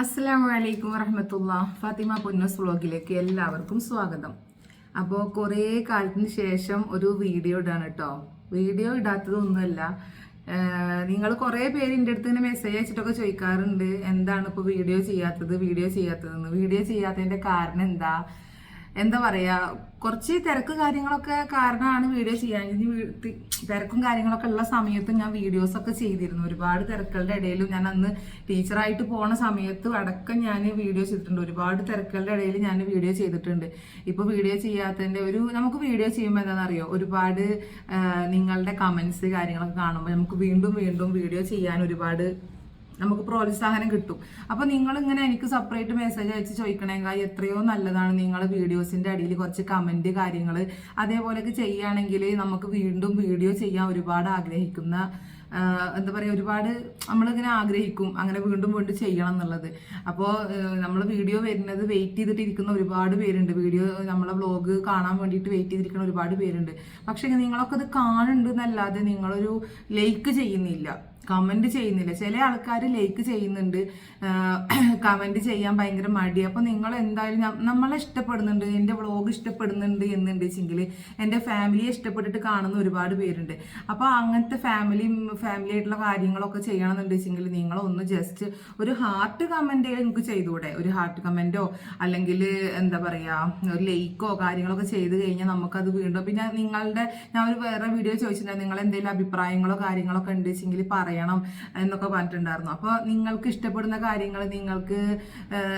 അസ്സലാമു അലൈക്കും വറഹമത്തുള്ള. ഫാത്തിമ പൊന്നസ് വ്ളോഗിലേക്ക് എല്ലാവർക്കും സ്വാഗതം. അപ്പോൾ കുറേ കാലത്തിന് ശേഷം ഒരു വീഡിയോ ഇടാണ് കേട്ടോ വീഡിയോ ഇടാത്തതൊന്നുമല്ല. നിങ്ങൾ കുറേ പേര് എന്റെ അടുത്ത് ഇങ്ങനെ മെസ്സേജ് അയച്ചിട്ടൊക്കെ ചോദിക്കാറുണ്ട്. എന്താണ് ഇപ്പോൾ വീഡിയോ ചെയ്യാത്തത് വീഡിയോ ചെയ്യാത്തതെന്ന്. വീഡിയോ ചെയ്യാത്തതിന്റെ കാരണം എന്താ? എന്താ പറയാ? കുറച്ച് തിരക്ക് കാര്യങ്ങളൊക്കെ കാരണമാണ് വീഡിയോ ചെയ്യാൻ. ഇനി തിരക്കും കാര്യങ്ങളൊക്കെ ഉള്ള സമയത്ത് ഞാൻ വീഡിയോസ് ഒക്കെ ചെയ്തിരുന്നു. ഒരുപാട് തിരക്കുകളുടെ ഇടയിലും ഞാൻ അന്ന് ടീച്ചറായിട്ട് പോണ സമയത്ത് അടക്കം ഞാൻ വീഡിയോ ചെയ്തിട്ടുണ്ട്. ഒരുപാട് തിരക്കുകളുടെ ഇടയിൽ ഞാൻ വീഡിയോ ചെയ്തിട്ടുണ്ട്. ഇപ്പൊ വീഡിയോ ചെയ്യാത്തതിന്റെ ഒരു നമുക്ക് വീഡിയോ ചെയ്യുമ്പോൾ എന്താണെന്നറിയോ? ഒരുപാട് നിങ്ങളുടെ കമന്റ്സ് കാര്യങ്ങളൊക്കെ കാണുമ്പോൾ നമുക്ക് വീണ്ടും വീണ്ടും വീഡിയോ ചെയ്യാൻ ഒരുപാട് നമുക്ക് പ്രോത്സാഹനം കിട്ടും. അപ്പൊ നിങ്ങൾ ഇങ്ങനെ എനിക്ക് സെപ്പറേറ്റ് മെസ്സേജ് അയച്ച് ചോദിക്കണമെങ്കിൽ എത്രയോ നല്ലതാണ് നിങ്ങൾ വീഡിയോസിന്റെ അടിയിൽ കുറച്ച് കമന്റ് കാര്യങ്ങൾ അതേപോലെയൊക്കെ ചെയ്യുകയാണെങ്കിൽ നമുക്ക് വീണ്ടും വീഡിയോ ചെയ്യാൻ ഒരുപാട് ആഗ്രഹിക്കുന്ന എന്താ പറയുക ഒരുപാട് നമ്മളിങ്ങനെ ആഗ്രഹിക്കും. അങ്ങനെ വീണ്ടും വീണ്ടും ചെയ്യണം എന്നുള്ളത്. അപ്പോൾ നമ്മൾ വീഡിയോ വരുന്നത് വെയിറ്റ് ചെയ്തിട്ട് ഇരിക്കുന്ന ഒരുപാട് പേരുണ്ട്. വീഡിയോ നമ്മളെ വ്ലോഗ് കാണാൻ വേണ്ടിയിട്ട് വെയിറ്റ് ചെയ്തിരിക്കുന്ന ഒരുപാട് പേരുണ്ട്. പക്ഷേ നിങ്ങളൊക്കെ അത് കാണുന്നുണ്ട് എന്നല്ലാതെ നിങ്ങളൊരു ലൈക്ക് ചെയ്യുന്നില്ല. കമന്റ് ചെയ്യുന്നില്ല. ചില ആൾക്കാർ ലൈക്ക് ചെയ്യുന്നുണ്ട്. കമന്റ് ചെയ്യാൻ ഭയങ്കര മടി. അപ്പോൾ നിങ്ങൾ എന്തായാലും നമ്മളെ ഇഷ്ടപ്പെടുന്നുണ്ട്. എന്റെ വ്ളോഗ് ഇഷ്ടപ്പെടുന്നുണ്ട് എന്നുണ്ടെങ്കിൽ എന്റെ ഫാമിലിയെ ഇഷ്ടപ്പെട്ടിട്ട് കാണുന്ന ഒരുപാട് പേരുണ്ട്. അപ്പോൾ അങ്ങനത്തെ ഫാമിലി ഫാമിലി ആയിട്ടുള്ള കാര്യങ്ങളൊക്കെ നിങ്ങൾ ഒന്ന് ജസ്റ്റ് ഒരു ഹാർട്ട് കമന്റ് നിങ്ങൾക്ക് ചെയ്തുകൂടെ? ഒരു ഹാർട്ട് കമന്റോ അല്ലെങ്കിൽ എന്താ പറയാ ഒരു ലൈക്കോ കാര്യങ്ങളൊക്കെ ചെയ്ത് കഴിഞ്ഞാൽ നമുക്കത് വീണ്ടും പിന്നെ നിങ്ങളുടെ ഞാൻ ഒരു വേറെ വീഡിയോ ചോദിച്ചിട്ടുണ്ടായിരുന്നു നിങ്ങൾ എന്തെങ്കിലും അഭിപ്രായങ്ങളോ കാര്യങ്ങളൊക്കെ ഉണ്ടെച്ചെങ്കിൽ പറയണം എന്നൊക്കെ പറഞ്ഞിട്ടുണ്ടായിരുന്നു. അപ്പോൾ നിങ്ങൾക്ക് ഇഷ്ടപ്പെടുന്ന കാര്യങ്ങൾ നിങ്ങൾക്ക്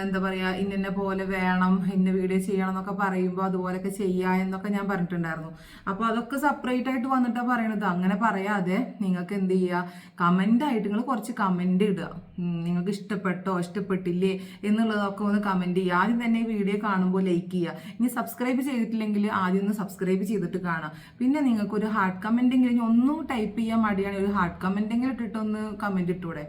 എന്താ പറയാ ഇന്ന പോലെ വേണം ഇന്ന വീഡിയോ ചെയ്യണം എന്നൊക്കെ പറയുമ്പോൾ അതുപോലൊക്കെ ചെയ്യാ എന്നൊക്കെ ഞാൻ പറഞ്ഞിട്ടുണ്ടായിരുന്നു. അപ്പോൾ അതൊക്കെ സെപ്പറേറ്റ് ആയിട്ട് വന്നിട്ടാണ് പറയണത്. അങ്ങനെ പറയാതെ നിങ്ങൾക്ക് എന്ത് ചെയ്യുക ആയിട്ട് നിങ്ങൾ കുറച്ച് കമന്റ് ഇടുക. നിങ്ങൾക്ക് ഇഷ്ടപ്പെട്ടോ ഇഷ്ടപ്പെട്ടില്ലേ എന്നുള്ളതൊക്കെ ഒന്ന് കമന്റ് ചെയ്യുക. ആദ്യം തന്നെ വീഡിയോ കാണുമ്പോൾ ലൈക്ക് ചെയ്യുക. ഇനി സബ്സ്ക്രൈബ് ചെയ്തിട്ടില്ലെങ്കിൽ ആദ്യം ഒന്ന് സബ്സ്ക്രൈബ് ചെയ്തിട്ട് കാണാം പിന്നെ നിങ്ങൾക്ക് ഒരു ഹാർഡ് കമന്റെങ്കിലും ഇനി ഒന്നും ടൈപ്പ് ചെയ്യാൻ മടിയാണെങ്കിൽ ഒരു ഹാർഡ് കമന്റെങ്കിലും ഇട്ടിട്ടൊന്ന് കമന്റ് ഇട്ടൂടെ?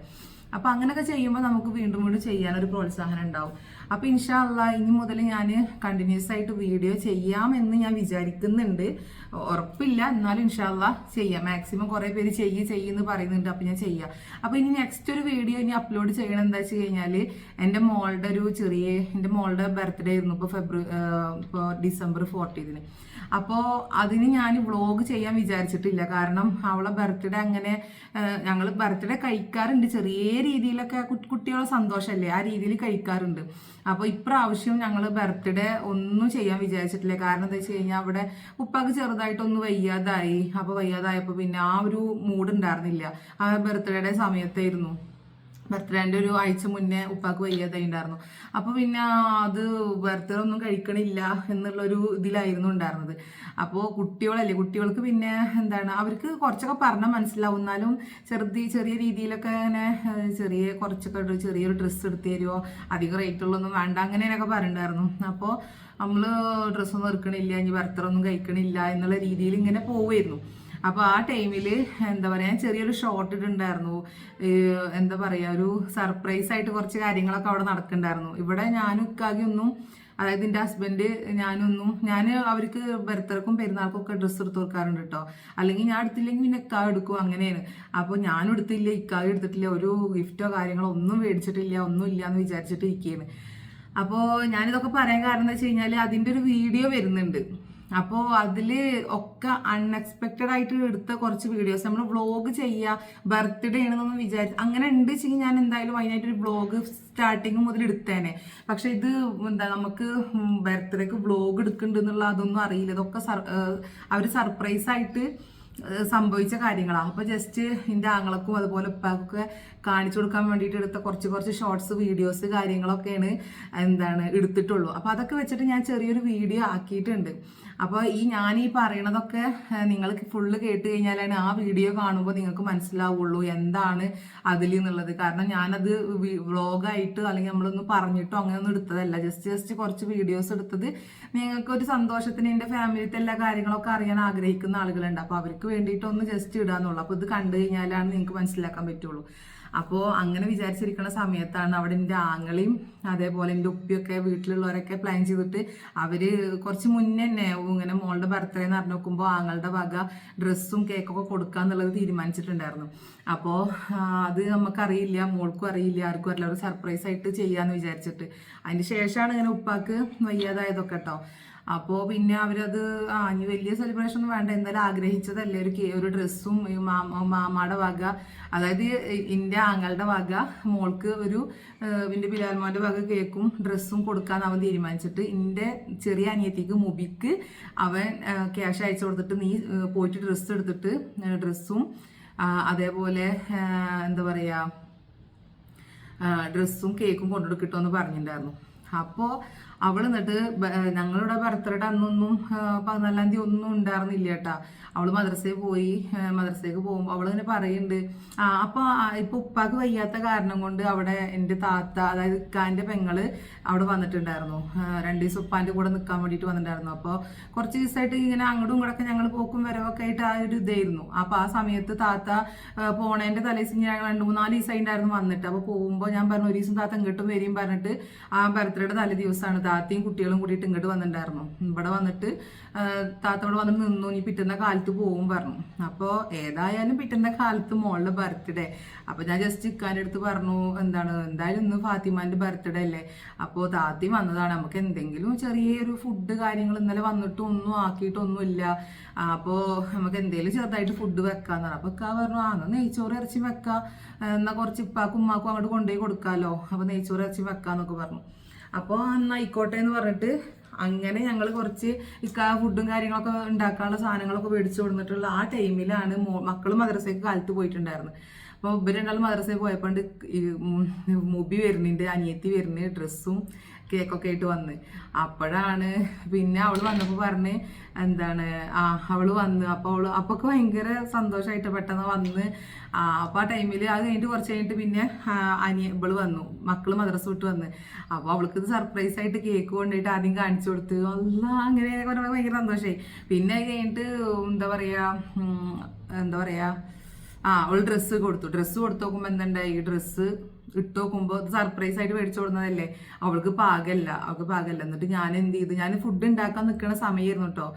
അപ്പൊ അങ്ങനെയൊക്കെ ചെയ്യുമ്പോൾ നമുക്ക് വീണ്ടും വീണ്ടും ചെയ്യാൻ ഒരു പ്രോത്സാഹനം ഉണ്ടാവും. അപ്പൊ ഇൻഷാല്ല ഇനി മുതൽ ഞാൻ കണ്ടിന്യൂസ് ആയിട്ട് വീഡിയോ ചെയ്യാമെന്ന് ഞാൻ വിചാരിക്കുന്നുണ്ട്. ഉറപ്പില്ല എന്നാലും ഇൻഷാല്ല ചെയ്യാം. മാക്സിമം കുറെ പേര് ചെയ്യുക ചെയ്യുമെന്ന് പറയുന്നുണ്ട്. അപ്പൊ ഞാൻ ചെയ്യാം. അപ്പൊ ഇനി നെക്സ്റ്റ് ഒരു വീഡിയോ ഇനി അപ്ലോഡ് ചെയ്യണം എന്താ വെച്ച് കഴിഞ്ഞാൽ എന്റെ മോളുടെ ഒരു ചെറിയ എന്റെ മോളുടെ ബർത്ത്ഡേ ആയിരുന്നു ഇപ്പൊ ഫെബ്രുവരി ഇപ്പോൾ ഡിസംബർ ഫോർട്ടീതിന് അപ്പോൾ അതിന് ഞാൻ വ്ളോഗ് ചെയ്യാൻ വിചാരിച്ചിട്ടില്ല. കാരണം അവളെ ബർത്ത്ഡേ അങ്ങനെ ഞങ്ങൾ ബർത്ത്ഡേ കഴിക്കാറുണ്ട്. ചെറിയ രീതിയിലൊക്കെ കുട്ടികളെ സന്തോഷമല്ലേ ആ രീതിയിൽ കഴിക്കാറുണ്ട്. അപ്പോൾ ഇപ്രാവശ്യം ഞങ്ങൾ ബർത്ത്ഡേ ഒന്നും ചെയ്യാൻ വിചാരിച്ചിട്ടില്ല. കാരണം എന്താ വെച്ച് കഴിഞ്ഞാൽ അവിടെ ഉപ്പാക്ക് ചെറുതായിട്ടൊന്ന് വയ്യാതായി. അപ്പോൾ വയ്യാതായപ്പോൾ പിന്നെ ആ ഒരു മൂഡ് ഉണ്ടായിരുന്നില്ല. ആ ബർത്ത്ഡേയുടെ സമയത്തായിരുന്നു. ബർത്ത്ഡേന്റെ ഒരു ആഴ്ച മുന്നേ ഉപ്പാക്ക് വയ്യാതായി ഉണ്ടായിരുന്നു. അപ്പോൾ പിന്നെ അത് ബർത്ത്ഡേ ഒന്നും കഴിക്കണില്ല എന്നുള്ളൊരു ഇതിലായിരുന്നു ഉണ്ടായിരുന്നത്. അപ്പോൾ കുട്ടികളല്ലേ കുട്ടികൾക്ക് പിന്നെ എന്താണ് അവർക്ക് കുറച്ചൊക്കെ പറഞ്ഞാൽ മനസ്സിലാവും. എന്നാലും ചെറുതി ചെറിയ രീതിയിലൊക്കെ ഇങ്ങനെ ചെറിയ കുറച്ചൊക്കെ ചെറിയൊരു ഡ്രസ്സ് എടുത്ത് തരുമോ അധികം റേറ്റ് ഉള്ളൊന്നും വേണ്ട അങ്ങനെയൊക്കെ പറഞ്ഞിട്ടുണ്ടായിരുന്നു. അപ്പോൾ നമ്മൾ ഡ്രസ്സൊന്നും എടുക്കണില്ല ഇനി ബർത്ത്ഡേ ഒന്നും കഴിക്കണില്ല എന്നുള്ള രീതിയിൽ ഇങ്ങനെ പോവായിരുന്നു. അപ്പോൾ ആ ടൈമിൽ എന്താ പറയാ ചെറിയൊരു ഷോർട്ട് ഇട്ടുണ്ടായിരുന്നു എന്താ പറയാ ഒരു സർപ്രൈസ് ആയിട്ട് കുറച്ച് കാര്യങ്ങളൊക്കെ അവിടെ നടക്കുന്നുണ്ടായിരുന്നു. ഇവിടെ ഞാനും ഇക്കാകെ ഒന്നും അതായത് എന്റെ ഹസ്ബൻഡ് ഞാനൊന്നും ഞാൻ അവർക്ക് ബർത്ത്ഡേക്കും പെരുന്നാൾക്കും ഒക്കെ ഡ്രസ്സ് എടുത്ത് കൊടുക്കാറുണ്ട് കേട്ടോ അല്ലെങ്കിൽ ഞാൻ എടുത്തില്ലെങ്കിൽ പിന്നെ ഇക്കാ എടുക്കും അങ്ങനെയാണ്. അപ്പോൾ ഞാൻ എടുത്തില്ല ഇക്കാവ് എടുത്തിട്ടില്ല ഒരു ഗിഫ്റ്റോ കാര്യങ്ങളോ ഒന്നും മേടിച്ചിട്ടില്ല ഒന്നും ഇല്ല എന്ന് വിചാരിച്ചിട്ട് ഇരിക്കുകയാണ് അപ്പോൾ ഞാനിതൊക്കെ പറയാൻ കാരണം എന്താ വെച്ച് കഴിഞ്ഞാൽ അതിന്റെ ഒരു വീഡിയോ വരുന്നുണ്ട്. അപ്പോൾ അതിൽ ഒക്കെ അൺഎക്സ്പെക്റ്റഡ് ആയിട്ട് എടുത്ത കുറച്ച് വീഡിയോസ് നമ്മൾ വ്ളോഗ് ചെയ്യുക ബർത്ത്ഡേ ആണെന്നൊന്നും വിചാരിച്ചു അങ്ങനെ ഉണ്ട് വെച്ചെങ്കിൽ ഞാൻ എന്തായാലും അതിനായിട്ടൊരു വ്ളോഗ് സ്റ്റാർട്ടിങ് മുതൽ എടുത്തേനെ. പക്ഷെ ഇത് എന്താ നമുക്ക് ബർത്ത്ഡേക്ക് വ്ളോഗ് എടുക്കുന്നുണ്ടെന്നുള്ള അതൊന്നും അറിയില്ല. ഇതൊക്കെ അവർ സർപ്രൈസ് ആയിട്ട് സംഭവിച്ച കാര്യങ്ങളാണ് അപ്പോൾ ജസ്റ്റ് എന്റെ ആങ്ങളക്കും അതുപോലെ ഉപ്പാക്കൊക്കെ കാണിച്ചു കൊടുക്കാൻ വേണ്ടിയിട്ട് എടുത്ത കുറച്ച് കുറച്ച് ഷോർട്സ് വീഡിയോസ് കാര്യങ്ങളൊക്കെയാണ് എന്താണ് എടുത്തിട്ടുള്ളൂ. അപ്പോൾ അതൊക്കെ വെച്ചിട്ട് ഞാൻ ചെറിയൊരു വീഡിയോ ആക്കിയിട്ടുണ്ട്. അപ്പോൾ ഈ ഞാൻ ഈ പറയണതൊക്കെ നിങ്ങൾ നിങ്ങൾക്ക് ഫുള്ള് കേട്ട് കഴിഞ്ഞാലാണ് ആ വീഡിയോ കാണുമ്പോൾ നിങ്ങൾക്ക് മനസ്സിലാവുള്ളൂ എന്താണ് അതിൽ എന്നുള്ളത്. കാരണം ഞാനത് വ്ളോഗായിട്ട് അല്ലെങ്കിൽ നമ്മളൊന്ന് പറഞ്ഞിട്ടോ അങ്ങനെയൊന്നും എടുത്തതല്ല. ജസ്റ്റ് ജസ്റ്റ് കുറച്ച് വീഡിയോസ് എടുത്തത് നിങ്ങൾക്ക് ഒരു സന്തോഷത്തിന് എന്റെ ഫാമിലിത്തെ എല്ലാ കാര്യങ്ങളൊക്കെ അറിയാൻ ആഗ്രഹിക്കുന്ന ആളുകളുണ്ട്. അപ്പോൾ അവർക്ക് വേണ്ടിയിട്ടൊന്ന് ജസ്റ്റ് ഇടാന്നുള്ളൂ. അപ്പോൾ ഇത് കണ്ടു കഴിഞ്ഞാലാണ് നിങ്ങൾക്ക് മനസ്സിലാക്കാൻ പറ്റുള്ളൂ. അപ്പോൾ അങ്ങനെ വിചാരിച്ചിരിക്കുന്ന സമയത്താണ് അവിടെ എന്റെ ആങ്ങളെയും അതേപോലെ എന്റെ ഉപ്പിയൊക്കെ വീട്ടിലുള്ളവരൊക്കെ പ്ലാൻ ചെയ്തിട്ട് അവർ കുറച്ച് മുന്നേ തന്നെ ഇങ്ങനെ മോളുടെ ബർത്ത്ഡേ എന്ന് പറഞ്ഞു നോക്കുമ്പോൾ ആങ്ങളുടെ വക ഡ്രസ്സും കേക്കൊക്കെ കൊടുക്കാന്നുള്ളത് തീരുമാനിച്ചിട്ടുണ്ടായിരുന്നു. അപ്പോൾ അത് നമുക്കറിയില്ല മോൾക്കും അറിയില്ല ആർക്കും അറിയില്ല. ഒരു സർപ്രൈസ് ആയിട്ട് ചെയ്യാന്ന് വിചാരിച്ചിട്ട്. അതിന് ശേഷമാണ് ഇങ്ങനെ ഉപ്പാക്ക് വയ്യാതായതൊക്കെ കേട്ടോ അപ്പോൾ പിന്നെ അവരത് ആ ഇനി വലിയ സെലിബ്രേഷൻ ഒന്നും വേണ്ട. എന്തായാലും ആഗ്രഹിച്ചതല്ലേ. ഒരു ഒരു ഡ്രസ്സും മാമാടെ വക. അതായത് എന്റെ ആങ്ങളുടെ വക മോൾക്ക് ഒരു ഇന്റെ ബിലാൽമോന്റെ വക കേക്കും ഡ്രസ്സും കൊടുക്കാൻ അവൻ തീരുമാനിച്ചിട്ട് എന്റെ ചെറിയ അനിയത്തിക്ക് മുബിക്ക് അവൻ ക്യാഷ് അയച്ചു കൊടുത്തിട്ട് നീ പോയിട്ട് ഡ്രസ്സ് എടുത്തിട്ട് ഡ്രസ്സും അതേപോലെ എന്താ പറയുക ഡ്രസ്സും കേക്കും കൊണ്ടുകൊടുക്കിട്ടോ എന്ന് പറഞ്ഞിട്ടുണ്ടായിരുന്നു അപ്പോൾ അവൾ എന്നിട്ട് ഞങ്ങളുടെ ബർത്ത്ഡേ അന്നൊന്നും പതിനാലാം തീയതി ഒന്നും ഉണ്ടായിരുന്നില്ല കേട്ടാ അവൾ മദ്രസയിൽ പോയി മദ്രസയ്ക്ക് പോകുമ്പോൾ അവൾ ഇങ്ങനെ പറയുന്നുണ്ട് ആ അപ്പോൾ ഇപ്പൊ ഉപ്പാക്ക് വയ്യാത്ത കാരണം കൊണ്ട് അവിടെ എന്റെ താത്ത അതായത് ഇക്കാന്റെ പെങ്ങൾ അവിടെ വന്നിട്ടുണ്ടായിരുന്നു. രണ്ട് ദിവസം ഉപ്പാന്റെ കൂടെ നിൽക്കാൻ വേണ്ടിയിട്ട് വന്നിട്ടുണ്ടായിരുന്നു. അപ്പോൾ കുറച്ച് ദിവസമായിട്ട് ഇങ്ങനെ അങ്ങോട്ടും ഇങ്ങോട്ടൊക്കെ ഞങ്ങൾ പോക്കും വരവൊക്കെ ആയിട്ട് ആ ഒരു ഇതായിരുന്നു. അപ്പോൾ ആ സമയത്ത് താത്ത പോണേന്റെ ഞാൻ രണ്ട് മൂന്നാൽ ദിവസമായി ഉണ്ടായിരുന്നു വന്നിട്ട്. അപ്പോൾ പോകുമ്പോൾ ഞാൻ പറഞ്ഞു ഒരു ദിവസം താത്ത ഇങ്ങോട്ടും വരും പറഞ്ഞിട്ട് ആ ബർത്ത്ഡേയുടെ തലേ ദിവസമാണ് താത്തയും കുട്ടികളും കൂടിയിട്ട് ഇങ്ങോട്ട് വന്നിട്ടുണ്ടായിരുന്നു. ഇവിടെ വന്നിട്ട് താത്തയോട് വന്ന് നിന്നു. ഇനി പിറ്റുന്ന കാലത്ത് പോകും പറഞ്ഞു. അപ്പോൾ ഏതായാലും പിറ്റുന്ന കാലത്ത് മോളുടെ ബർത്ത്ഡേ. അപ്പോൾ ഞാൻ ജസ്റ്റ് ഇക്കാന്റെ അടുത്ത് പറഞ്ഞു എന്താണ് എന്തായാലും ഇന്ന് ഫാത്തിമാന്റെ ബർത്ത്ഡേ അല്ലേ? അപ്പോൾ താത്തി വന്നതാണ്. നമുക്ക് എന്തെങ്കിലും ചെറിയൊരു ഫുഡ് കാര്യങ്ങൾ ഇന്നലെ വന്നിട്ട് ഒന്നും ആക്കിയിട്ടൊന്നുമില്ല. അപ്പോൾ നമുക്ക് എന്തെങ്കിലും ചെറുതായിട്ട് ഫുഡ് വെക്കാന്നാണ് അപ്പോൾ ഇക്കാ പറഞ്ഞു ആ നെയ്ച്ചോറ് ഇറച്ചി വെക്കാം. എന്നാൽ കുറച്ച് ഇപ്പാക്കും ഉമ്മാക്കും അങ്ങോട്ട് കൊണ്ടുപോയി കൊടുക്കാമല്ലോ അപ്പോൾ നെയ്ച്ചോറ് ഇറച്ചി വെക്കാന്നൊക്കെ പറഞ്ഞു. അപ്പോൾ അന്നായിക്കോട്ടെ എന്ന് പറഞ്ഞിട്ട് അങ്ങനെ ഞങ്ങൾ കുറച്ച് ഇക്കാ ഫുഡും കാര്യങ്ങളൊക്കെ ഉണ്ടാക്കാനുള്ള സാധനങ്ങളൊക്കെ മേടിച്ചു കൊടുത്തിട്ടുള്ള ആ ടൈമിലാണ് മക്കൾ മദ്രസയ്ക്ക് കാലത്ത് പോയിട്ടുണ്ടായിരുന്നു. അപ്പോൾ ഇവർ രണ്ടാളും മദ്രസയിൽ പോയപ്പോണ്ട് മുബി വരുന്നുണ്ട് അനിയത്തി വരുന്നുണ്ട് ഡ്രസ്സും കേക്കൊക്കെ ആയിട്ട് വന്ന്. അപ്പോഴാണ് പിന്നെ അവൾ വന്നപ്പോൾ പറഞ്ഞ് എന്താണ് ആ അവൾ വന്ന്. അപ്പോൾ അവൾ അപ്പൊക്കെ ഭയങ്കര സന്തോഷമായിട്ട് പെട്ടെന്ന് വന്ന് ആ അപ്പോൾ ആ ടൈമിൽ അത് കഴിഞ്ഞിട്ട് കുറച്ച് കഴിഞ്ഞിട്ട് പിന്നെ അനിയ ഇവൾ വന്നു. മക്കൾ മദ്രസ വിട്ട് വന്ന്. അപ്പോൾ അവൾക്ക് ഇത് സർപ്രൈസ് ആയിട്ട് കേക്ക് കൊണ്ടുപോയിട്ട് ആദ്യം കാണിച്ചു കൊടുത്ത്. അല്ല അങ്ങനെ പറഞ്ഞപ്പോൾ ഭയങ്കര സന്തോഷമായി പിന്നെ അത് കഴിഞ്ഞിട്ട് എന്താ പറയാ എന്താ പറയാ ആ അവൾ ഡ്രസ്സ് കൊടുത്തു. ഡ്രസ്സ് കൊടുത്തു നോക്കുമ്പോൾ എന്തുണ്ടായി ഡ്രസ്സ് ഇട്ട് നോക്കുമ്പോൾ സർപ്രൈസ് ആയിട്ട് മേടിച്ചു കൊടുക്കുന്നതല്ലേ? അവൾക്ക് പാകല്ല അവൾക്ക് പാകല്ല. എന്നിട്ട് ഞാൻ എന്ത് ചെയ്തു? ഞാൻ ഫുഡ് ഉണ്ടാക്കാൻ നിൽക്കുന്ന സമയമായിരുന്നു കേട്ടോ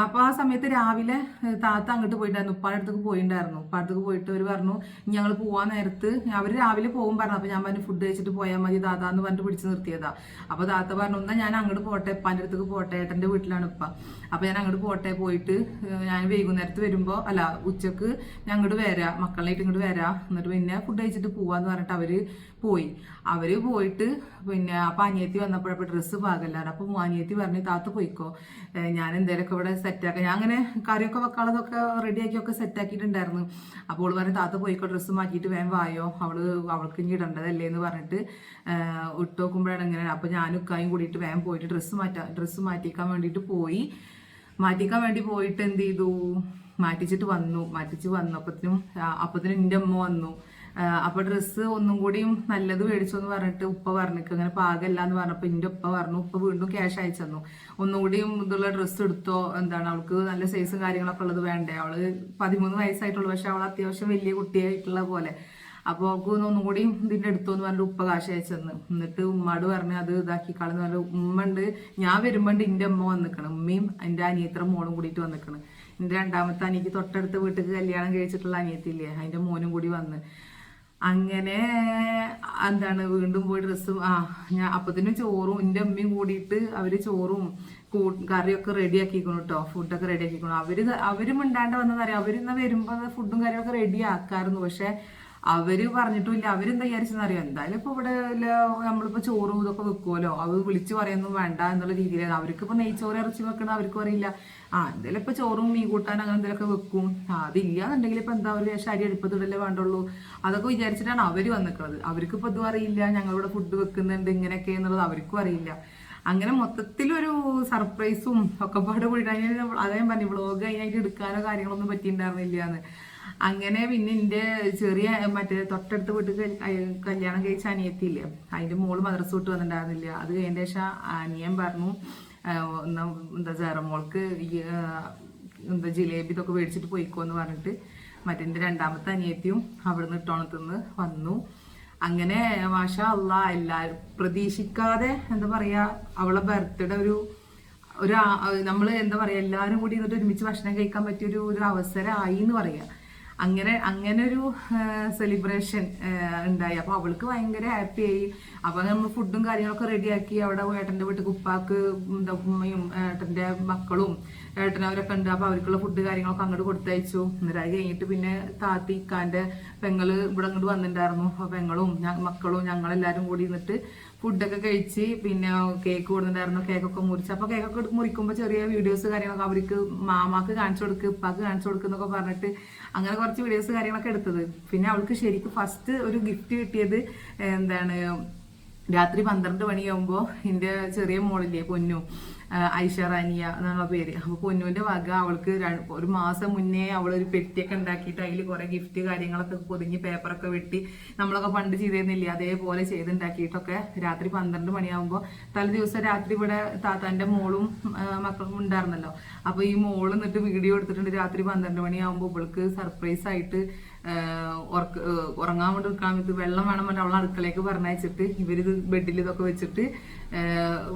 അപ്പോൾ ആ സമയത്ത് രാവിലെ താത്ത അങ്ങോട്ട് പോയിട്ടുണ്ടായിരുന്നു ഉപ്പാടെ അടുത്തേക്ക് പോയിട്ടുണ്ടായിരുന്നു ഉപ്പാടത്തേക്ക് പോയിട്ട് അവർ പറഞ്ഞു ഞങ്ങൾ പോവാൻ നേരത്ത് അവർ രാവിലെ പോകും പറഞ്ഞു. അപ്പോൾ ഞാൻ പറഞ്ഞു ഫുഡ് കഴിച്ചിട്ട് പോയാൽ മതി താത്ത എന്ന് പറഞ്ഞിട്ട് പിടിച്ച് നിർത്തിയതാ. അപ്പോൾ താത്ത പറഞ്ഞു എന്നാൽ ഞാൻ അങ്ങോട്ട് പോട്ടെ ഉപ്പാന്റെ അടുത്തേക്ക് പോട്ടെ ഏട്ടന്റെ വീട്ടിലാണ് ഉപ്പ. അപ്പോൾ ഞാൻ അങ്ങോട്ട് പോട്ടെ പോയിട്ട് ഞാൻ വൈകുന്നേരത്ത് വരുമ്പോ അല്ല ഉച്ചയ്ക്ക് ഞാൻ അങ്ങോട്ട് വരാം മക്കളായിട്ട് ഇങ്ങോട്ട് വരാം. എന്നിട്ട് പിന്നെ ഫുഡ് കഴിച്ചിട്ട് പോവാന്ന് പറഞ്ഞിട്ട് അവർ പോയി. അവർ പോയിട്ട് പിന്നെ അപ്പൊ അനിയത്തി വന്നപ്പോഴപ്പോൾ ഡ്രസ്സ് പാകല്ലാണ്ട് അപ്പൊ അനിയത്തി പറഞ്ഞു താത്ത് പോയിക്കോ. ഞാൻ എന്തേലൊക്കെ ഇവിടെ സെറ്റാക്കാം ഞാൻ അങ്ങനെ കറിയൊക്കെ വെക്കാളതൊക്കെ റെഡിയാക്കിയൊക്കെ സെറ്റാക്കിയിട്ടുണ്ടായിരുന്നു അപ്പോൾ അവൾ പറഞ്ഞു താത്ത പോയിക്കോ ഡ്രസ്സ് മാറ്റിയിട്ട് വേഗം വായോ. അവൾ അവൾക്ക് ഇനി ഇടേണ്ടതല്ലേ? എന്ന് പറഞ്ഞിട്ട് ഇട്ട് നോക്കുമ്പോഴാണ് ഇങ്ങനെ. അപ്പൊ ഞാനും ഉക്കായും കൂടിയിട്ട് വേഗം പോയിട്ട് ഡ്രസ്സ് മാറ്റാ ഡ്രസ്സ് മാറ്റിക്കാൻ വേണ്ടിയിട്ട് പോയി. മാറ്റിക്കാൻ വേണ്ടി പോയിട്ട് എന്ത് ചെയ്തു? മാറ്റിച്ചിട്ട് വന്നു. മാറ്റിച്ച് വന്നു അപ്പത്തിനും അപ്പത്തിനും എന്റെ അമ്മ വന്നു. അപ്പൊ ഡ്രസ്സ് ഒന്നും കൂടിയും നല്ലത് മേടിച്ചു എന്ന് പറഞ്ഞിട്ട് ഉപ്പ പറഞ്ഞിട്ട് അങ്ങനെ പാകല്ല എന്ന് പറഞ്ഞപ്പോ എന്റെ ഉപ്പ പറഞ്ഞു ഉപ്പ വീണ്ടും ക്യാഷ് അയച്ചു തന്നു. ഒന്നുകൂടിയും ഇതുള്ള ഡ്രസ്സ് എടുത്തോ? എന്താണ്? അവൾക്ക് നല്ല സൈസും കാര്യങ്ങളൊക്കെ ഉള്ളത് വേണ്ടേ? അവൾ പതിമൂന്ന് വയസ്സായിട്ടുള്ളൂ. പക്ഷെ അവൾ അത്യാവശ്യം വലിയ കുട്ടിയായിട്ടുള്ള പോലെ. അപ്പോൾ അവൾക്ക് ഒന്നും കൂടി ഇതിന്റെ അടുത്തോന്ന് പറഞ്ഞിട്ട് ഉപ്പ കാശ് അയച്ചെന്ന് എന്നിട്ട് ഉമ്മാട് പറഞ്ഞ് അത് ഇതാക്കി കളന്ന് പറഞ്ഞു ഉമ്മ ഉണ്ട് ഞാൻ വരുമ്പോണ്ട് എന്റെ അമ്മ വന്നിക്കണം. ഉമ്മയും എന്റെ അനിയത്ര മോളും കൂടിയിട്ട് വന്നിക്കണം. എന്റെ രണ്ടാമത്തെ അനിയക്ക് തൊട്ടടുത്ത വീട്ടിൽ കല്യാണം കഴിച്ചിട്ടുള്ള അനിയത്തില്ലേ അതിന്റെ മോനും കൂടി വന്ന്. അങ്ങനെ എന്താണ് വീണ്ടും പോയി ഡ്രസ്സും ആ ഞാൻ അപ്പത്തിനും ചോറും എന്റെ അമ്മയും കൂടിയിട്ട് അവർ ചോറും കൂ- കറിയൊക്കെ റെഡി ആക്കിക്കണം കേട്ടോ ഫുഡൊക്കെ റെഡി ആക്കിക്കണം. അവർ അവരും മിണ്ടാണ്ട് വന്നതറിയാം അവരിന്ന് വരുമ്പോ ഫുഡും കാര്യമൊക്കെ റെഡി ആക്കാറുന്നു പക്ഷെ അവർ പറഞ്ഞിട്ടില്ല അവരെന്താ വിചാരിച്ചെന്നറിയാം? എന്തായാലും ഇപ്പൊ ഇവിടെ നമ്മളിപ്പോ ചോറും ഇതൊക്കെ വെക്കുമല്ലോ അവർ വിളിച്ചു പറയൊന്നും വേണ്ട എന്നുള്ള രീതിയിലാണ്. അവർക്ക് ഇപ്പൊ നെയ്ച്ചോറ് ഇറച്ചി വെക്കണം അവർക്ക് അറിയില്ല. ആ എന്തായാലും ഇപ്പൊ ചോറും മീൻ കൂട്ടാൻ അങ്ങനെ എന്തെങ്കിലുമൊക്കെ വെക്കും. അതില്ല എന്നുണ്ടെങ്കിൽ ഇപ്പൊ എന്താ ഒരു ശരി എടുപ്പത്തിടല്ലേ വേണ്ടുള്ളൂ. അതൊക്കെ വിചാരിച്ചിട്ടാണ് അവർ വന്നിക്കുന്നത് അവർക്ക് ഇപ്പൊ ഇതും അറിയില്ല. ഞങ്ങളിവിടെ ഫുഡ് വെക്കുന്നുണ്ട് ഇങ്ങനെയൊക്കെ എന്നുള്ളത് അവർക്കും അറിയില്ല. അങ്ങനെ മൊത്തത്തിലൊരു സർപ്രൈസും ഒക്കെ പാട് കൂടിയിട്ട് അതേ പറഞ്ഞു വ്ളോഗ് അതിനായിട്ട് എടുക്കാനോ കാര്യങ്ങളൊന്നും പറ്റിയിട്ടുണ്ടായിരുന്നില്ല എന്ന് അങ്ങനെ പിന്നെ എന്റെ ചെറിയ മറ്റേ തൊട്ടടുത്ത് വീട്ടിൽ കല്യാണം കഴിച്ച അനിയത്തിയില്ലേ? അതിന്റെ മോൾ മദ്രസ വിട്ട് വന്നിട്ടുണ്ടായിരുന്നില്ല. അത് കഴിഞ്ഞ ശേഷം അനിയൻ പറഞ്ഞു എന്താ ചെറുമോൾക്ക് എന്താ ജിലേബി ഇതൊക്കെ മേടിച്ചിട്ട് പോയിക്കോ എന്ന് പറഞ്ഞിട്ട് മറ്റേ എന്റെ രണ്ടാമത്തെ അനിയത്തിയും അവിടുന്ന് ഇട്ടോണത്തുനിന്ന് വന്നു. അങ്ങനെ മാഷ അല്ല എല്ലാവരും പ്രതീക്ഷിക്കാതെ എന്താ പറയാ അവളെ ബർത്ത്ഡേ ഒരു ഒരു നമ്മൾ എന്താ പറയാ എല്ലാവരും കൂടി ഇരുന്നിട്ട് ഒരുമിച്ച് ഭക്ഷണം കഴിക്കാൻ പറ്റിയ ഒരു ഒരു അവസരമായി എന്ന് പറയാ. അങ്ങനെ അങ്ങനെ ഒരു സെലിബ്രേഷൻ ഉണ്ടായി. അപ്പൊ അവൾക്ക് ഭയങ്കര ഹാപ്പി ആയി. അപ്പൊ നമ്മൾ ഫുഡും കാര്യങ്ങളൊക്കെ റെഡിയാക്കി അവിടെ ഏട്ടന്റെ വീട്ടിൽ ഉപ്പാക്ക് ഉമ്മയും ഏട്ടന്റെ മക്കളും ഏട്ടനും അവരൊക്കെ ഉണ്ട്. അപ്പൊ അവർക്കുള്ള ഫുഡ് കാര്യങ്ങളൊക്കെ അങ്ങോട്ട് കൊടുത്തയച്ചു. എന്നിട്ട് അത് കഴിഞ്ഞിട്ട് പിന്നെ താത്തി ഇക്കാന്റെ പെങ്ങൾ ഇവിടെ അങ്ങോട്ട് വന്നിട്ടുണ്ടായിരുന്നു. അപ്പൊ പെങ്ങളും മക്കളും ഞങ്ങളെല്ലാരും കൂടി ഇന്നിട്ട് ഫുഡൊക്കെ കഴിച്ച് പിന്നെ കേക്ക് കൊടുത്തിട്ടുണ്ടായിരുന്നു. കേക്കൊക്കെ മുറിച്ച്. അപ്പൊ കേക്കൊക്കെ മുറിക്കുമ്പോൾ ചെറിയ വീഡിയോസ് കാര്യങ്ങളൊക്കെ അവർക്ക് മാമാക്ക് കാണിച്ചു കൊടുക്ക് ഉപ്പാക്ക് കാണിച്ചു കൊടുക്കുന്നൊക്കെ പറഞ്ഞിട്ട് അങ്ങനെ കുറച്ച് വീഡിയോസ് കാര്യങ്ങളൊക്കെ എടുത്തത്. പിന്നെ അവൾക്ക് ശരിക്കും ഫസ്റ്റ് ഒരു ഗിഫ്റ്റ് കിട്ടിയത് എന്താണ് രാത്രി പന്ത്രണ്ട് മണിയാകുമ്പോൾ എന്റെ ചെറിയ മോളില്ലേ പൊന്നു. ആ, ഐഷ റാനിയ എന്നുള്ള പേര്. അപ്പൊ പൊന്നുവിന്റെ വക അവൾക്ക് ഒരു മാസം മുന്നേ അവൾ ഒരു പെട്ടിയൊക്കെ ഉണ്ടാക്കിയിട്ട് അതിൽ കുറെ ഗിഫ്റ്റ് കാര്യങ്ങളൊക്കെ പൊതിഞ്ഞ് പേപ്പറൊക്കെ വെട്ടി നമ്മളൊക്കെ പണ്ട് ചെയ്തിരുന്നില്ലേ? അതേപോലെ ചെയ്തുണ്ടാക്കിയിട്ടൊക്കെ രാത്രി പന്ത്രണ്ട് മണിയാകുമ്പോൾ തലേ ദിവസം രാത്രി ഇവിടെ താത്താന്റെ മോളും മക്കളും ഉണ്ടായിരുന്നല്ലോ. അപ്പൊ ഈ മോൾ എന്നിട്ട് വീഡിയോ എടുത്തിട്ടുണ്ട് രാത്രി പന്ത്രണ്ട് മണിയാകുമ്പോൾ ഇവൾക്ക് സർപ്രൈസ് ആയിട്ട് ഉറക്ക ഉറങ്ങാൻ വേണ്ടി നിൽക്കാൻ വേണ്ടി വെള്ളം വേണം പറഞ്ഞാൽ അവളെ അടുക്കളയ്ക്ക് പറഞ്ഞയച്ചിട്ട് ഇവരിത് ബെഡിൽ ഇതൊക്കെ വെച്ചിട്ട്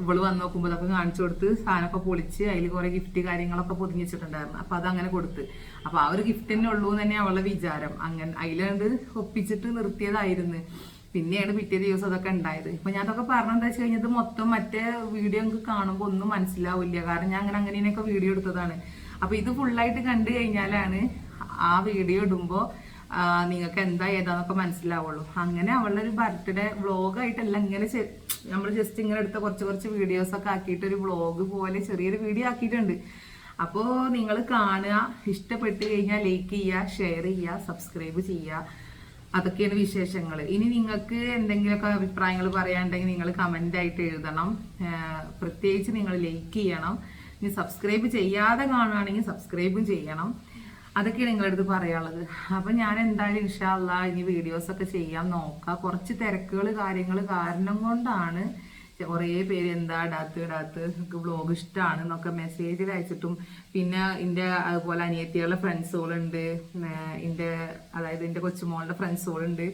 ഇവൾ വന്ന് നോക്കുമ്പോൾ ഇതൊക്കെ കാണിച്ചു കൊടുത്ത് സാധനമൊക്കെ പൊളിച്ച് അതിൽ കുറെ ഗിഫ്റ്റ് കാര്യങ്ങളൊക്കെ പൊതിഞ്ഞ് വെച്ചിട്ടുണ്ടായിരുന്നു. അപ്പൊ അതങ്ങനെ കൊടുത്ത്. അപ്പൊ ആ ഒരു ഗിഫ്റ്റ് തന്നെ ഉള്ളൂ തന്നെ അവളുടെ വിചാരം. അങ്ങനെ അതിലാണ്ട് ഒപ്പിച്ചിട്ട് നിർത്തിയതായിരുന്നു. പിന്നെയാണ് പിറ്റേ ദിവസം അതൊക്കെ ഉണ്ടായത്. ഇപ്പൊ ഞാൻ അതൊക്കെ പറഞ്ഞെന്താ വെച്ച് കഴിഞ്ഞത് മൊത്തം മറ്റേ വീഡിയോ നമുക്ക് കാണുമ്പോൾ ഒന്നും മനസ്സിലാവില്ല. കാരണം ഞാൻ അങ്ങനെ അങ്ങനെയൊക്കെ വീഡിയോ എടുത്തതാണ്. അപ്പൊ ഇത് ഫുള്ളായിട്ട് കണ്ടു കഴിഞ്ഞാലാണ് ആ വീഡിയോ ഇടുമ്പോ നിങ്ങൾക്ക് എന്താ ഏതാന്നൊക്കെ മനസ്സിലാവുള്ളൂ. അങ്ങനെ അവളുടെ ഒരു ബർത്ത്ഡേ വ്ളോഗായിട്ടല്ല ഇങ്ങനെ നമ്മൾ ജസ്റ്റ് ഇങ്ങനെ എടുത്ത കുറച്ച് കുറച്ച് വീഡിയോസ് ഒക്കെ ആക്കിയിട്ട് ഒരു വ്ളോഗ് പോലെ ചെറിയൊരു വീഡിയോ ആക്കിയിട്ടുണ്ട്. അപ്പോൾ നിങ്ങൾ കാണുക ഇഷ്ടപ്പെട്ട് കഴിഞ്ഞാൽ ലൈക്ക് ചെയ്യുക ഷെയർ ചെയ്യുക സബ്സ്ക്രൈബ് ചെയ്യുക. അതൊക്കെയാണ് വിശേഷങ്ങൾ ഇനി നിങ്ങൾക്ക് എന്തെങ്കിലുമൊക്കെ അഭിപ്രായങ്ങൾ പറയാനുണ്ടെങ്കിൽ നിങ്ങൾ കമന്റ് ആയിട്ട് എഴുതണം. പ്രത്യേകിച്ച് നിങ്ങൾ ലൈക്ക് ചെയ്യണം. ഇനി സബ്സ്ക്രൈബ് ചെയ്യാതെ കാണുകയാണെങ്കിൽ സബ്സ്ക്രൈബും ചെയ്യണം. അതൊക്കെയാണ് നിങ്ങളുടെ അടുത്ത് പറയാനുള്ളത്. അപ്പൊ ഞാൻ എന്തായാലും ഇൻഷാല്ല ഇനി വീഡിയോസ് ഒക്കെ ചെയ്യാൻ നോക്കാം. കുറച്ച് തിരക്കുകൾ കാര്യങ്ങൾ കാരണം കൊണ്ടാണ് കുറേ പേര് എന്താ ഇടാത്ത് ഇടാത്ത് വ്ളോഗ് ഇഷ്ടമാണ് എന്നൊക്കെ മെസ്സേജിൽ അയച്ചിട്ടും. പിന്നെ എന്റെ അതുപോലെ അനിയത്തികളുടെ ഫ്രണ്ട്സുകളുണ്ട് എന്റെ അതായത് എന്റെ കൊച്ചുമോളുടെ ഫ്രണ്ട്സുകളുണ്ട്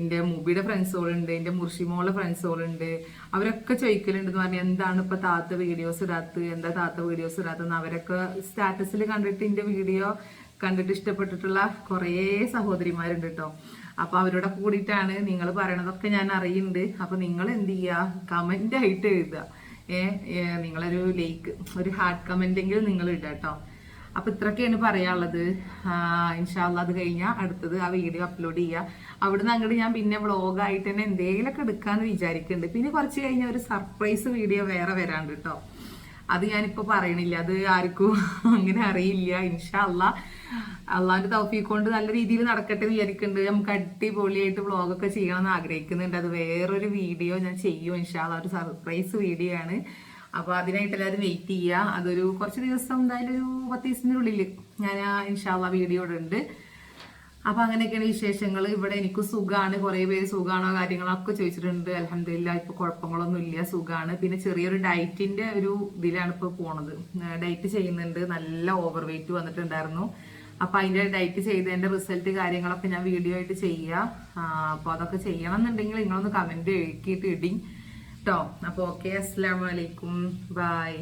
എന്റെ മുബിയുടെ ഫ്രണ്ട്സുകളുണ്ട് എന്റെ മുർഷിമോളുടെ ഫ്രണ്ട്സുകളുണ്ട് അവരൊക്കെ ചോദിക്കലുണ്ട് എന്ന് പറഞ്ഞാൽ എന്താണ് ഇപ്പോൾ താത്ത വീഡിയോസ് ഇടാത്ത് എന്താ താത്ത വീഡിയോസ് ഇടാത്തെന്ന്. അവരൊക്കെ സ്റ്റാറ്റസിൽ കണ്ടിട്ട് എന്റെ വീഡിയോ കണ്ടിട്ട് ഇഷ്ടപ്പെട്ടിട്ടുള്ള കുറേ സഹോദരിമാരുണ്ട് കേട്ടോ അപ്പൊ അവരോടെ കൂടിയിട്ടാണ് നിങ്ങൾ പറയണതൊക്കെ ഞാൻ അറിയുന്നുണ്ട് അപ്പൊ നിങ്ങൾ എന്ത് ചെയ്യുക കമന്റ് ആയിട്ട് എഴുതുക നിങ്ങളൊരു ലൈക്ക് ഒരു ഹാർട്ട് കമന്റ് എങ്കിലും നിങ്ങൾ ഇടുക കേട്ടോ അപ്പൊ ഇത്രയൊക്കെയാണ് പറയാനുള്ളത്. ഇൻഷാല്ല അത് കഴിഞ്ഞാൽ അടുത്തത് ആ വീഡിയോ അപ്ലോഡ് ചെയ്യുക അവിടുന്ന് അങ്ങോട്ട് ഞാൻ പിന്നെ വ്ളോഗായിട്ട് തന്നെ എന്തെങ്കിലുമൊക്കെ എടുക്കാമെന്ന് വിചാരിക്കുന്നുണ്ട് പിന്നെ കുറച്ച് കഴിഞ്ഞാൽ ഒരു സർപ്രൈസ് വീഡിയോ വേറെ വരാണ്ട് കേട്ടോ അത് ഞാനിപ്പോ പറയണില്ല. അത് ആർക്കും അങ്ങനെ അറിയില്ല. ഇൻഷാ അല്ല അള്ളാന്റെ തൗഫീഖ് കൊണ്ട് നല്ല രീതിയിൽ നടക്കട്ടെ എന്ന് വിചാരിക്കുന്നുണ്ട് നമുക്ക് അടിപൊളിയായിട്ട് വ്ളോഗൊക്കെ ചെയ്യണം എന്ന് ആഗ്രഹിക്കുന്നുണ്ട്. അത് വേറൊരു വീഡിയോ ഞാൻ ചെയ്യും ഇൻഷാ അല്ല ഒരു സർപ്രൈസ് വീഡിയോ ആണ്. അപ്പൊ അതിനായിട്ട് എല്ലാവരും വെയിറ്റ് ചെയ്യുക അതൊരു കുറച്ച് ദിവസം എന്തായാലും ഒരു പത്ത് ദിവസത്തിനുള്ളിൽ ഞാൻ ഇൻഷാല്ല വീഡിയോ ഉണ്ട് അപ്പൊ അങ്ങനെയൊക്കെയാണ് വിശേഷങ്ങൾ ഇവിടെ എനിക്ക് സുഖമാണ് കുറെ പേര് സുഖമാണോ കാര്യങ്ങളൊക്കെ ചോദിച്ചിട്ടുണ്ട്. അലഹമില്ല ഇപ്പൊ കുഴപ്പങ്ങളൊന്നും ഇല്ല സുഖമാണ് പിന്നെ ചെറിയൊരു ഡയറ്റിന്റെ ഒരു ഇതിലാണ് ഇപ്പൊ പോണത്. ഡയറ്റ് ചെയ്യുന്നുണ്ട്. നല്ല ഓവർ വെയിറ്റ് വന്നിട്ടുണ്ടായിരുന്നു. അപ്പൊ അതിന്റെ ഡയറ്റ് ചെയ്തതിന്റെ റിസൾട്ട് കാര്യങ്ങളൊക്കെ ഞാൻ വീഡിയോ ആയിട്ട് ചെയ്യാം. അപ്പൊ അതൊക്കെ ചെയ്യണം എന്നുണ്ടെങ്കിൽ നിങ്ങളൊന്ന് കമന്റ് എഴുക്കിയിട്ട് ഇടി. കേട്ടോ അപ്പൊ ഓക്കെ. അസ്സാം വലൈക്കും ബൈ.